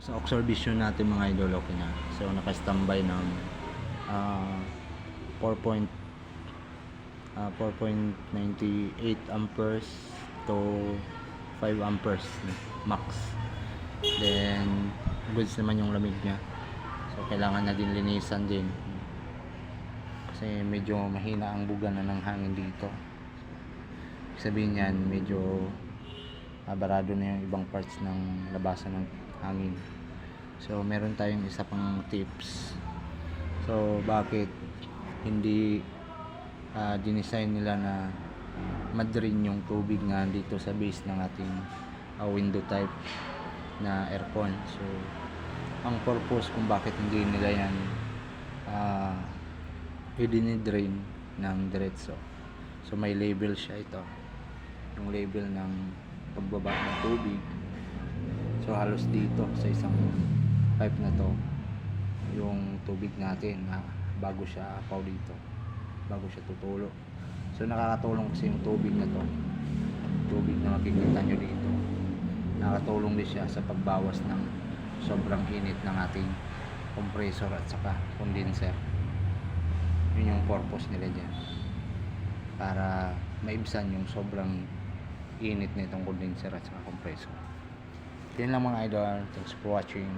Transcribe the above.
Sa observation natin mga idol, okay na. So, naka-standby ng ah, 4. point, ah, 4.98 amperes to 5 amperes max. Then, goods naman yung lamig niya. So, kailangan na din linisan din. Kasi medyo mahina ang buga na ng hangin dito. Sabihin niyan, medyo ah, barado na yung ibang parts ng labasan ng hangin. So, meron tayong isa pang tips. So, bakit hindi ah, dinesign nila na madrin yung tubig nga dito sa base ng ating ah, window type na aircon. So, ang purpose kung bakit hindi nila yan ah i-drain ng diretso. So, may label siya ito. Yung label ng pagbaba ng tubig. So, halos dito sa isang pipe na to, yung tubig natin na bago siya apaw dito. Bago siya tutulo. So, nakakatulong kasi yung tubig na to. Tubig na makikita nyo dito. Nakakatulong din siya sa pagbawas ng sobrang init ng ating compressor at saka condenser. Yun yung purpose nila dyan. Para maibsan yung sobrang init nitong condenser at saka compressor. Yan lang mga idol. Thanks for watching.